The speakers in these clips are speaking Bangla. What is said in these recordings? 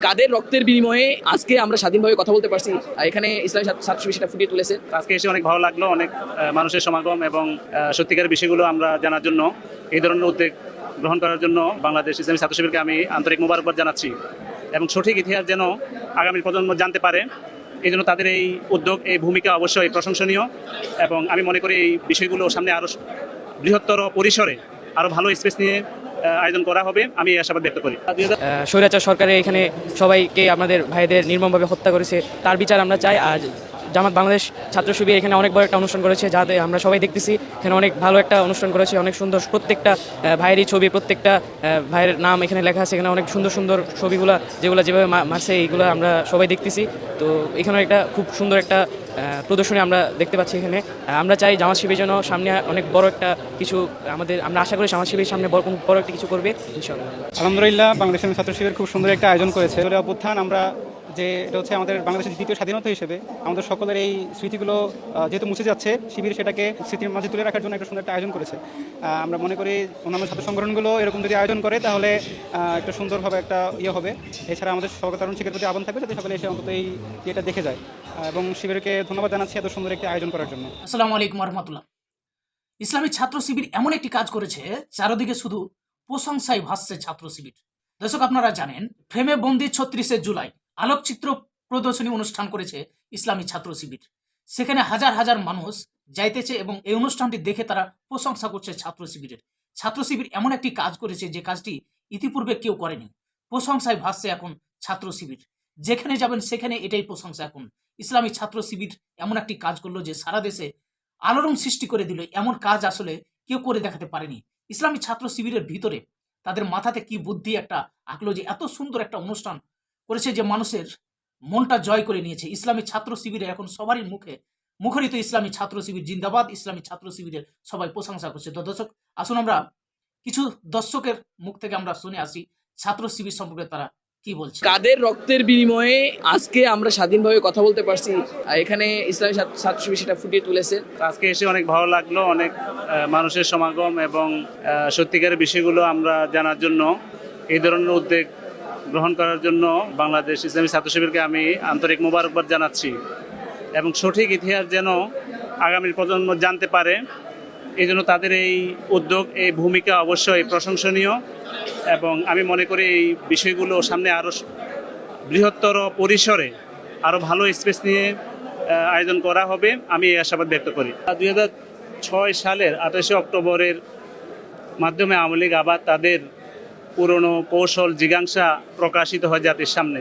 কাদের রক্তের বিনিময়ে আজকে আমরা স্বাধীনভাবে কথা বলতে পারছি? এখানে ইসলামী ছাত্র- সেটা ফুটিয়ে তুলেছে। আজকে এসে অনেক ভালো লাগল অনেক মানুষের সমাগম এবং আহ, সত্যিকারের বিষয়গুলো আমরা জানার জন্য এই ধরনের উদ্যোগ গ্রহণ করার জন্য বাংলাদেশ ইসলামী ছাত্র শিবিরকে আমি আন্তরিক মোবারকবাদ জানাচ্ছি এবং সঠিক ইতিহাস যেন আগামী প্রজন্ম জানতে পারে এই জন্য তাদের এই উদ্যোগ এই ভূমিকা অবশ্যই প্রশংসনীয় এবং আমি মনে করি এই বিষয়গুলো সামনে আরও বৃহত্তর পরিসরে আরও ভালো স্পেস নিয়ে আয়োজন করা হবে, আমি আশাবাদ ব্যক্ত করি। স্বৈরাচার সরকারের এখানে সবাইকে আমাদের ভাইদের নির্মমভাবে হত্যা করেছে, তার বিচার আমরা চাই আর জামাত বাংলাদেশ ছাত্র শিবির এখানে অনেক বড় একটা অনুষ্ঠান করেছে, যাতে আমরা সবাই দেখতেছি এখানে অনেক ভালো একটা অনুষ্ঠান করেছে, অনেক সুন্দর প্রত্যেকটা ভাইয়েরই ছবি, প্রত্যেকটা ভাইয়ের নাম এখানে লেখা আছে, এখানে অনেক সুন্দর সুন্দর ছবিগুলো, যেগুলো যেভাবে মারছে, এইগুলো আমরা সবাই দেখতেছি। তো এখানে একটা খুব সুন্দর একটা প্রদর্শনী আমরা দেখতে পাচ্ছি এখানে। আমরা চাই জামাত শিবির যেন সামনে অনেক বড় একটা কিছু, আমাদের, আমরা আশা করি জামাত শিবির সামনে বড় বড় একটা কিছু করবে, ইনশাআল্লাহ। আলহামদুলিল্লাহ, বাংলাদেশ ইসলামী ছাত্র শিবির খুব সুন্দর একটা আয়োজন করেছে। অভ্যুত্থান, আমরা যে এটা হচ্ছে আমাদের বাংলাদেশের দ্বিতীয় স্বাধীনতা হিসেবে আমাদের সকলের এই স্মৃতিগুলো যেহেতু মুছে যাচ্ছে, শিবির সেটাকে স্মৃতির মাঝে তুলে রাখার জন্য একটা সুন্দর একটা আয়োজন করেছে। আমরা মনে করি অন্যান্য ছাত্র সংগঠনগুলো এরকম যদি আয়োজন করে, তাহলে একটা সুন্দরভাবে একটা ইয়ে হবে। এছাড়া আমাদের সরকার শিবির প্রতি আহ্বান থাকবে যাতে সকলে এসে অন্তত এই ইয়েটা দেখে যায়। এবং শিবিরকে ধন্যবাদ জানাচ্ছি এত সুন্দর একটি আয়োজন করার জন্য। আসসালামু আলাইকুম রহমতুল্লাহ ইসলামী ছাত্র শিবির এমন একটি কাজ করেছে, চারদিকে শুধু প্রশংসায় ভাসছে ছাত্র শিবির। দর্শক, আপনারা জানেন, ফ্রেমে বন্দি ছত্রিশে জুলাই। আলোকচিত্র প্রদর্শনী অনুষ্ঠান করেছে ইসলামী ছাত্র শিবির। সেখানে হাজার হাজার মানুষ যাইতেছে এবং এই অনুষ্ঠানটি দেখে তারা প্রশংসা করছে ছাত্র শিবিরের। ছাত্র শিবির এমন একটি কাজ করেছে যে কাজটি ইতিপূর্বে কেউ করেনি। প্রশংসায় ভাসছে এখন ছাত্র শিবির। যেখানে যাবেন সেখানে এটাই প্রশংসা এখন। ইসলামী ছাত্র শিবির এমন একটি কাজ করল যে সারা দেশে আলোড়ন সৃষ্টি করে দিল। এমন কাজ আসলে কেউ করে দেখাতে পারেনি। ইসলামী ছাত্র শিবিরের ভিতরে তাদের মাথাতে কি বুদ্ধি একটা আঁকলো যে এত সুন্দর একটা অনুষ্ঠান করেছে যে মানুষের মনটা জয় করে নিয়েছে। ইসলামী ছাত্র শিবিরে এখন সবারই মুখে মুখরিত ইসলামী ছাত্র শিবির জিন্দাবাদ ইসলামী ছাত্র শিবিরের সবাই প্রশংসা করছে। তো দর্শক আসুন আমরা কিছু দর্শকের মুখ থেকে আমরা শুনে আসি ছাত্র শিবির সম্পর্কে তারা কি বলছে। কাদের রক্তের বিনিময়ে আজকে আমরা স্বাধীনভাবে কথা বলতে পারছি? এখানে ইসলামী ছাত্র- শিবির সেটা ফুটিয়ে তুলেছে। আজকে এসে অনেক ভালো লাগল অনেক মানুষের সমাগম এবং সত্যিকারের বিষয়গুলো আমরা জানার জন্য এই ধরনের উদ্যোগ গ্রহণ করার জন্য বাংলাদেশ ইসলামী ছাত্র শিবিরকে আমি আন্তরিক মোবারকবাদ জানাচ্ছি এবং সঠিক ইতিহাস যেন আগামী প্রজন্ম জানতে পারে এই জন্য তাদের এই উদ্যোগ, এই ভূমিকা অবশ্যই প্রশংসনীয় এবং আমি মনে করি এই বিষয়গুলো সামনে আরও বৃহত্তর পরিসরে আরও ভালো স্পেস নিয়ে আয়োজন করা হবে। আমি এই আশাবাদ ব্যক্ত করি। দুই হাজার ছয় সালের আঠাশে অক্টোবরের মাধ্যমে আওয়ামী লীগ আবার তাদের পুরনো কৌশল, জিজ্ঞাসা প্রকাশিত হয় জাতির সামনে।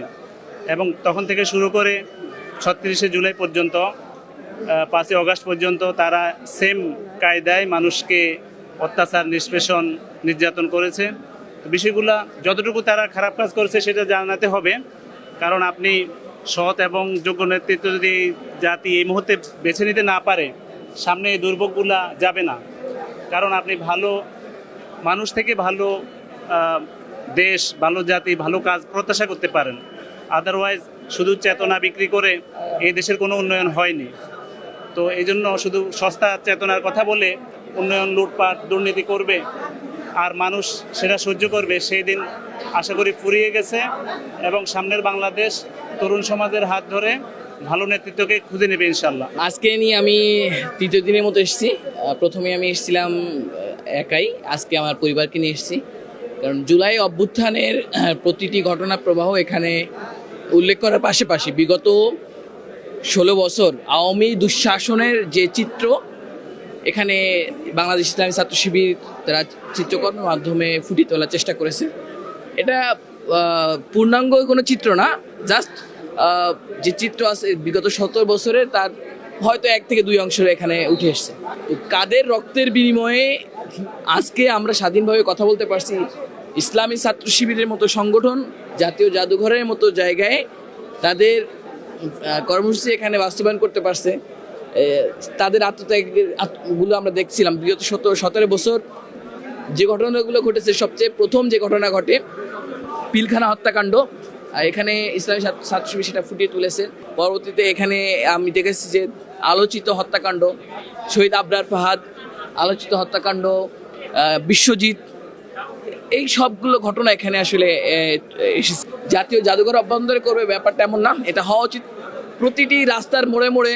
এবং তখন থেকে শুরু করে ছত্রিশে জুলাই পর্যন্ত পাঁচই অগাস্ট পর্যন্ত তারা সেম কায়দায় মানুষকে অত্যাচার, নিষ্পেষণ, নির্যাতন করেছে। বিষয়গুলা যতটুকু তারা খারাপ কাজ করেছে সেটা জানাতে হবে। কারণ আপনি সৎ এবং যোগ্য নেতৃত্ব যদি জাতি এই মুহূর্তে বেছে নিতে না পারে, সামনে এই দুর্ভোগগুলা যাবে না। কারণ আপনি ভালো মানুষ থেকে ভালো দেশ, ভালো জাতি, ভালো কাজ প্রত্যাশা করতে পারেন। আদারওয়াইজ শুধু চেতনা বিক্রি করে এই দেশের কোনো উন্নয়ন হয়নি। তো এই জন্য শুধু সস্তা চেতনার কথা বলে উন্নয়ন, লুটপাট, দুর্নীতি করবে আর মানুষ সেটা সহ্য করবে, সেই দিন আশা করি ফুরিয়ে গেছে এবং সামনের বাংলাদেশ তরুণ সমাজের হাত ধরে ভালো নেতৃত্বকে খুঁজে নেবে ইনশাল্লাহ আজকে নিয়ে আমি তৃতীয় দিনের মতো এসেছি। প্রথমে আমি এসেছিলাম একাই। আজকে আমার পরিবারকে নিয়ে এসেছি। কারণ জুলাই অভ্যুত্থানের প্রতিটি ঘটনা প্রবাহ এখানে উল্লেখ করার পাশাপাশি বিগত ষোলো বছর আওয়ামী দুঃশাসনের যে চিত্র, এখানে বাংলাদেশ ইসলামী ছাত্র শিবির তারা চিত্রকর্মের মাধ্যমে ফুটিয়ে তোলার চেষ্টা করেছে। এটা পূর্ণাঙ্গ কোনো চিত্র না, জাস্ট যে চিত্র আছে বিগত সত্তর বছরে তার হয়তো এক থেকে দুই অংশ এখানে উঠে এসছে। কাদের রক্তের বিনিময়ে আজকে আমরা স্বাধীনভাবে কথা বলতে পারছি ইসলামী ছাত্র শিবিরের মতো সংগঠন, জাতীয় জাদুঘরের মতো জায়গায় তাদের কর্মসূচি এখানে বাস্তবায়ন করতে পারছে। তাদের আত্মত্যাগের আত- গুলো আমরা দেখছিলাম বিগত সতেরো সতেরো বছর যে ঘটনাগুলো ঘটেছে, সবচেয়ে প্রথম যে ঘটনা ঘটে, পিলখানা হত্যাকাণ্ড। এখানে ইসলামী ছাত্র শিবির সেটা ফুটিয়ে তুলেছে। পরবর্তীতে এখানে আমি দেখেছি যে আলোচিত হত্যাকাণ্ড, শহীদ আবরার ফাহাদ আলোচিত হত্যাকাণ্ড বিশ্বজিৎ এই সবগুলো ঘটনা এখানে আসলে জাতীয় জাদুঘর অভ্যন্তরে করবে ব্যাপারটা এমন না, এটা হওয়া উচিত। প্রতিটি রাস্তার মোড়ে মোড়ে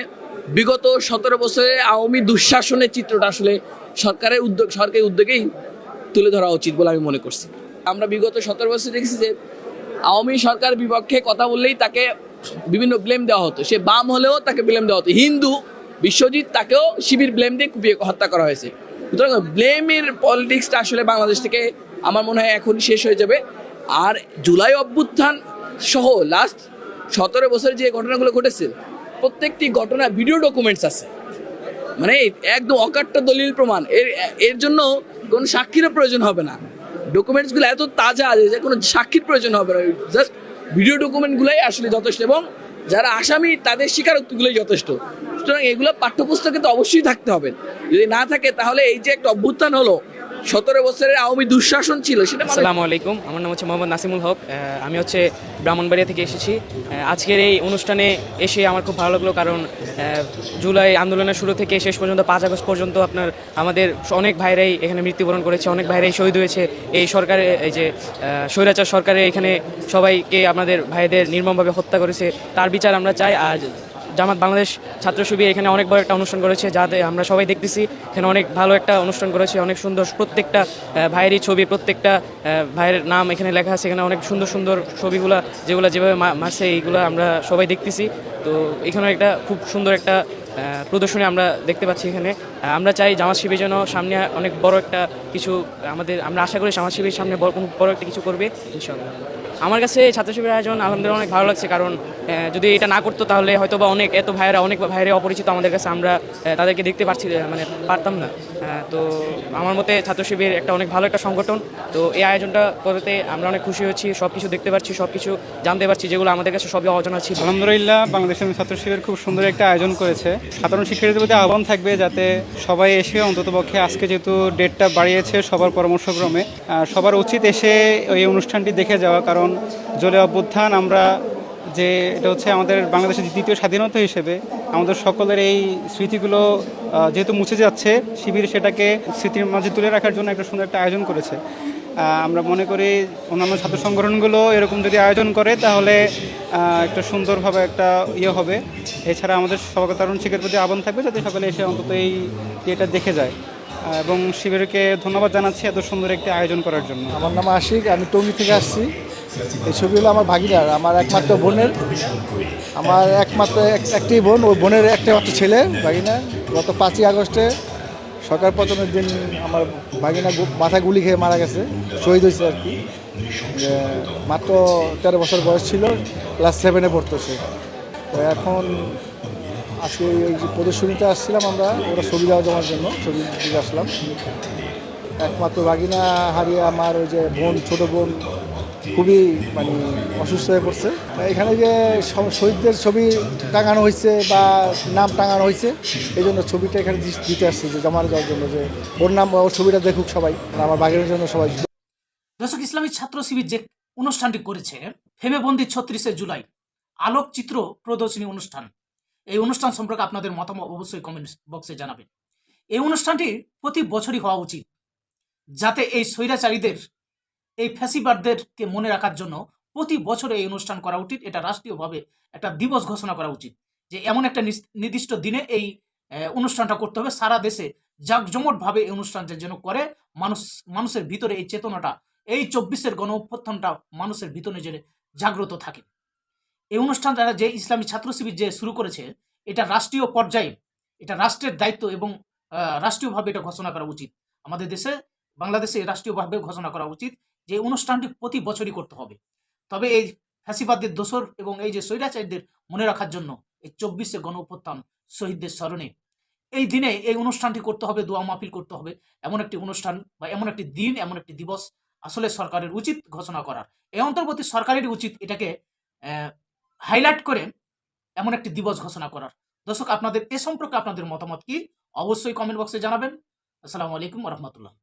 বিগত সতেরো বছরে আওয়ামী দুঃশাসনের চিত্রটা আসলে সরকারের উদ্যোগ সরকারি উদ্যোগেই তুলে ধরা উচিত বলে আমি মনে করছি। আমরা বিগত সতেরো বছর দেখেছি যে আওয়ামী সরকার বিপক্ষে কথা বললেই তাকে বিভিন্ন ব্লেম দেওয়া হতো। সে বাম হলেও তাকে ব্লেম দেওয়া হতো। হিন্দু বিশ্বজিৎ তাকেও শিবির ব্লেম দিয়ে কুপিয়ে হত্যা করা হয়েছে। সুতরাং ব্লেমের পলিটিক্সটা আসলে বাংলাদেশ থেকে আমার মনে হয় এখন শেষ হয়ে যাবে। আর জুলাই অভ্যুত্থান সহ লাস্ট সতেরো বছরে যে ঘটনাগুলো ঘটেছে, প্রত্যেকটি ঘটনা ভিডিও ডকুমেন্টস আছে। মানে একদম অকাট্য দলিল প্রমাণ। এর এর জন্য কোনো সাক্ষীরও প্রয়োজন হবে না। ডকুমেন্টসগুলো এত তাজা আছে যে কোনো সাক্ষীর প্রয়োজন হবে না। জাস্ট ভিডিও ডকুমেন্টগুলোই আসলে যথেষ্ট এবং যারা আসামি, তাদের স্বীকারোক্তিগুলোই যথেষ্ট। সুতরাং এগুলো পাঠ্যপুস্তকে তো অবশ্যই থাকতে হবে। যদি না থাকে তাহলে এই যে একটা অভ্যুত্থান হলো সতেরো বছরের আওয়ামী দুঃশাসন ছিল, সেটা মানুষ- আসসালামু আলাইকুম, আমার নাম হচ্ছে মোহাম্মদ নাসিমুল হক আমি হচ্ছে ব্রাহ্মণবাড়িয়া থেকে এসেছি। আজকের এই অনুষ্ঠানে এসে আমার খুব ভালো লাগল কারণ জুলাই আন্দোলনের শুরু থেকে শেষ পর্যন্ত পাঁচ আগস্ট পর্যন্ত আপনার, আমাদের অনেক ভাইরাই এখানে মৃত্যুবরণ করেছে, অনেক ভাইরাই শহীদ হয়েছে। এই সরকারে, এই যে স্বৈরাচার সরকারে এখানে সবাইকে আমাদের ভাইদের নির্মমভাবে হত্যা করেছে, তার বিচার আমরা চাই আর জামাত বাংলাদেশ ছাত্র শিবির এখানে অনেক বড় একটা অনুষ্ঠান করেছে যাতে আমরা সবাই দেখতেছি। এখানে অনেক ভালো একটা অনুষ্ঠান করেছে, অনেক সুন্দর, প্রত্যেকটা ভাইয়েরই ছবি, প্রত্যেকটা ভাইয়ের নাম এখানে লেখা আছে। এখানে অনেক সুন্দর সুন্দর ছবিগুলা, যেগুলো যেভাবে মারছে, এইগুলো আমরা সবাই দেখতেছি। তো এখানে একটা খুব সুন্দর একটা প্রদর্শনী আমরা দেখতে পাচ্ছি এখানে। আমরা চাই জামাত শিবির যেন সামনে অনেক বড় একটা কিছু, আমাদের, আমরা আশা করি জামাত শিবির সামনে বড় কোনো বড় একটা কিছু করবে ইনশাল্লাহ আমার কাছে ছাত্র শিবিরের আয়োজন আলহামদুলিল্লাহ অনেক ভালো লাগছে, কারণ যদি এটা না করতো তাহলে হয়তো বা অনেক, এত ভাইয়েরা, অনেক ভাইয়েরা অপরিচিত আমাদের কাছে আমরা তাদেরকে দেখতে পারছি মানে পারতাম না। তো আমার মতে ছাত্র শিবির একটা অনেক ভালো একটা সংগঠন। তো এই আয়োজনটা করতে আমরা অনেক খুশি হচ্ছি সব কিছু দেখতে পাচ্ছি সব কিছু জানতে পারছি, যেগুলো আমাদের কাছে সবই অজানা ছিল। আলহামদুলিল্লাহ, বাংলাদেশের ছাত্র শিবির খুব সুন্দর একটা আয়োজন করেছে। সাধারণ শিক্ষার্থীদের প্রতি আহ্বান থাকবে যাতে সবাই এসে অন্ততপক্ষে আজকে যেহেতু ডেটটা বাড়িয়েছে সবার পরামর্শক্রমে সবার উচিত এসে ওই অনুষ্ঠানটি দেখে যাওয়া, কারণ জলে অভ্যুত্থান, আমরা যে এটা হচ্ছে আমাদের বাংলাদেশের দ্বিতীয় স্বাধীনতা হিসেবে আমাদের সকলের এই স্মৃতিগুলো যেহেতু মুছে যাচ্ছে, শিবির সেটাকে স্মৃতির মাঝে তুলে রাখার জন্য একটা সুন্দর একটা আয়োজন করেছে। আমরা মনে করি অন্যান্য ছাত্র সংগঠনগুলো এরকম যদি আয়োজন করে, তাহলে একটা সুন্দরভাবে একটা ইয়ে হবে। এছাড়া আমাদের সাধারণ শিক্ষার প্রতি আহ্বান থাকবে যাতে সকলে এসে অন্তত এই ইয়েটা দেখে যায়। এবং শিবিরকে ধন্যবাদ জানাচ্ছি এত সুন্দর একটি আয়োজন করার জন্য। আমার নাম আশিক, আমি টঙ্গি থেকে আসছি। এই ছবিগুলো আমার ভাগিনার, আমার একমাত্র বোনের। আমার একমাত্র এক- একটি বোন, ওই বোনের একটা মাত্র ছেলে, ভাগিনা। গত পাঁচই আগস্টে সরকার পতনের দিন আমার ভাগিনা মাথা গুলি খেয়ে মারা গেছে, শহীদ হয়েছে আর কি। মাত্র তেরো বছর বয়স ছিল, ক্লাস সেভেনে পড়তো সে। তো এখন আজকে ওই যে প্রদর্শনীতে আসছিলাম আমরা, ওরা ছবি দেওয়া জমার জন্য, ছবি দিতে আসলাম। একমাত্র বাগিনা হারিয়ে আমার ওই যে বোন, ছোট বোন খুবই মানে অসুস্থ হয়ে পড়ছে। এখানে যে শহীদদের ছবি টাঙানো হয়েছে বা নাম টাঙানো হয়েছে এই জন্য ছবিটা এখানে দিতে আসছে যে জমা দেওয়ার জন্য যে ওর নাম ওর ছবিটা দেখুক সবাই আমার বাগিনার জন্য সবাই। দর্শক, ইসলামী ছাত্র শিবির যে অনুষ্ঠানটি করেছে, ফেমেবন্দি ছত্রিশে জুলাই, আলোকচিত্র প্রদর্শনী অনুষ্ঠান। এই অনুষ্ঠান সম্পর্কে আপনাদের মতামত অবশ্যই কমেন্ট বক্সে জানাবেন। এই অনুষ্ঠানটি প্রতি বছরই হওয়া উচিত, যাতে এই স্বৈরাচারীদের এই ফ্যাসিবারদেরকে মনে রাখার জন্য প্রতি বছর এই অনুষ্ঠান করা উচিত। এটা রাষ্ট্রীয়ভাবে একটা দিবস ঘোষণা করা উচিত যে এমন একটা নির্দিষ্ট দিনে এই অনুষ্ঠানটা করতে হবে। সারা দেশে জাঁকজমটভাবে এই অনুষ্ঠানটা যেন করে, মানুষ, মানুষের ভিতরে এই চেতনাটা, এই চব্বিশের গণ অভ্যুত্থানটা মানুষের ভিতরে যে জাগ্রত থাকে। এই অনুষ্ঠানটা যে ইসলামী ছাত্র শিবির যে শুরু করেছে, এটা রাষ্ট্রীয় পর্যায়ে, এটা রাষ্ট্রের দায়িত্ব এবং রাষ্ট্রীয়ভাবে এটা ঘোষণা করা উচিত। আমাদের দেশে, বাংলাদেশে রাষ্ট্রীয়ভাবে ঘোষণা করা উচিত যে অনুষ্ঠানটি প্রতি বছরই করতে হবে। তবে এই ফ্যাসিবাদদের দোসর এবং এই যে স্বৈরাচারীদের মনে রাখার জন্য এই চব্বিশে গণ অভ্যুত্থান শহীদদের স্মরণে এই দিনে এই অনুষ্ঠানটি করতে হবে, দোয়া মাহফিল করতে হবে। এমন একটি অনুষ্ঠান বা এমন একটি দিন, এমন একটি দিবস আসলে সরকারের উচিত ঘোষণা করার। এই অন্তর্বর্তী সরকারেরই উচিত এটাকে হাইলাইট করে এমন একটি দিবস ঘোষণা করার। দর্শক, আপনাদের এ সম্পর্কে আপনাদের মতামত কি? অবশ্যই কমেন্ট বক্সে জানাবেন। আসসালামু আলাইকুম রহমতুল্লাহ।